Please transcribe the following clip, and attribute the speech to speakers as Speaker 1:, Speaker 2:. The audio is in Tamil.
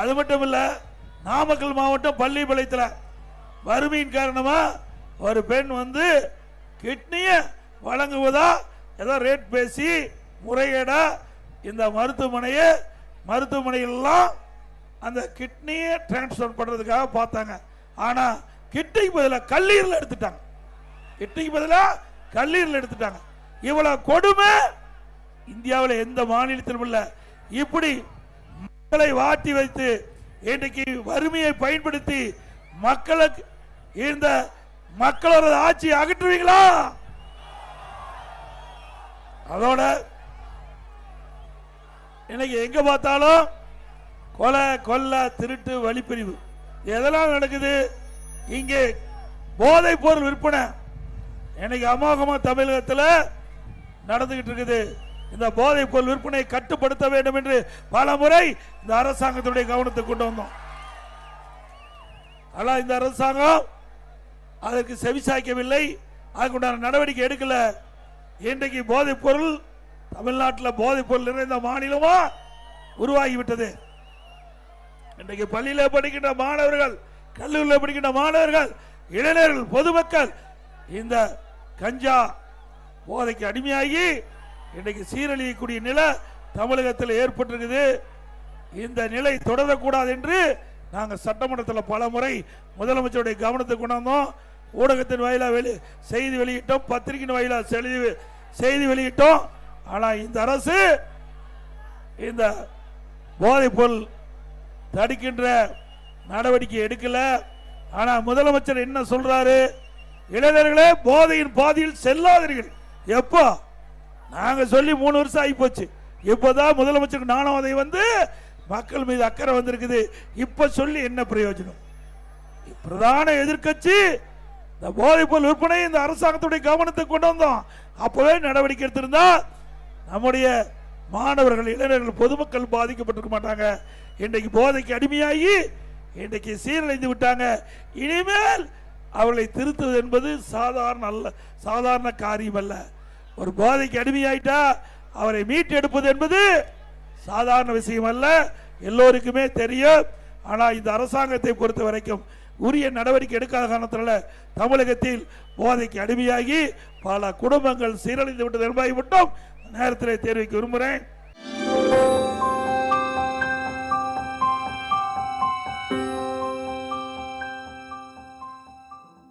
Speaker 1: அது மட்டும் இல்லை நாமக்கல் மாவட்டம் பள்ளிப்பாளையத்தில் வறுமையின் காரணமாக ஒரு பெண் வந்து கிட்னியை வழங்குவதா ஏதோ ரேட் பேசி முறைகேடா இந்த மருத்துவமனையை மருத்துவமனையிலாம் அந்த கிட்னியை டிரான்ஸ்ஃபர் பண்ணுறதுக்காக பார்த்தாங்க. ஆனால் கிட்னிக்கு பதிலாக கல்லீரல் எடுத்துட்டாங்க. கிட்னிக்கு பதிலாக கல்லீரல் எடுத்துட்டாங்க. இவ்வளோ கொடுமை இந்தியாவில் எந்த மாநிலத்திலும் இல்லை. இப்படி மக்களை வாட்டி வைத்து இன்றைக்கு வறுமையை பயன்படுத்தி மக்களுக்கு இந்த மக்களோட ஆட்சியை அகற்றுவீங்களா? அதோட இன்னைக்கு எங்க பார்த்தாலும் கொலை கொல்ல திருட்டு வழிப்பிரிவு எதெல்லாம் நடக்குது? இங்கே போதை பொருள் விற்பனை. இன்னைக்கு அமோகமா தமிழகத்தில் நடந்துகிட்டு இருக்குது. இந்த போதைப் பொருள் விற்பனை கட்டுப்படுத்த வேண்டும் என்று பல முறை இந்த அரசாங்கத்துடைய கவனத்துக்கு கொண்டு வந்தோம். ஆனால் இந்த அரசாங்கம் அதற்கு செவிசாய்க்கவில்லை அதுக்குண்டான நடவடிக்கை எடுக்கல. இன்றைக்கு போதைப் பொருள் தமிழ்நாட்டில் போதைப் பொருள் நிறைந்த மாநிலமா உருவாகிவிட்டது. இன்றைக்கு பள்ளியில் படிக்கின்ற மாணவர்கள் கல்லூரியில் படிக்கின்ற மாணவர்கள் இளைஞர்கள் பொதுமக்கள் இந்த கஞ்சா போதைக்கு அடிமையாகி இன்றைக்கு சீரழியக்கூடிய நிலை தமிழகத்தில் ஏற்பட்டிருக்குது. இந்த நிலை தொடரக்கூடாது என்று நாங்கள் சட்டமன்றத்தில் பல முறை முதலமைச்சருடைய கவனத்துக்கு கொண்டாந்தோம். ஊடகத்தின் வாயிலாக வெளி செய்தி வெளியிட்டோம் பத்திரிகையின் வாயிலாக செய்தி செய்தி வெளியிட்டோம். ஆனால் இந்த அரசு இந்த போதைப்பொருள் தடுக்கின்ற நடவடிக்கை எடுக்கல. ஆனால் முதலமைச்சர் என்ன சொல்றாரு? இளைஞர்களே போதையின் பாதையில் செல்லாதீர்கள். எப்போ? நாங்க சொல்லி மூணு வருஷம் ஆகி போச்சு. இப்போதான் முதலமைச்சருக்கு நாணவதை வந்து மக்கள் மீது அக்கறை வந்திருக்குது. இப்ப சொல்லி என்ன பிரயோஜனம்? பிரதான எதிர்க்கட்சி இந்த போதைப்பொருள் விற்பனை இந்த அரசாங்கத்துடைய கவனத்தை கொண்டு வந்தோம். அப்பவே நடவடிக்கை எடுத்திருந்தா நம்முடைய மாணவர்கள் இளைஞர்கள் பொதுமக்கள் பாதிக்கப்பட்டிருக்க மாட்டாங்க. இன்றைக்கு போதைக்கு அடிமையாகி இன்றைக்கு சீரழிந்து விட்டாங்க. இனிமேல் அவர்களை திருத்துவது என்பது சாதாரண அல்ல சாதாரண காரியம் அல்ல. ஒரு போதைக்கு அடிமையாயிட்டா அவரை மீட்டெடுப்பது என்பது சாதாரண விஷயம் அல்ல. எல்லோருக்குமே தெரியும். ஆனால் இந்த அரசாங்கத்தை பொறுத்த வரைக்கும் உரிய நடவடிக்கை எடுக்காத காரணத்தில் தமிழகத்தில் போதைக்கு அடிமையாகி பல குடும்பங்கள் சீரழிந்து விட்டது என்பதை மட்டும் நேரத்தில் தெரிவிக்க விரும்புகிறேன்.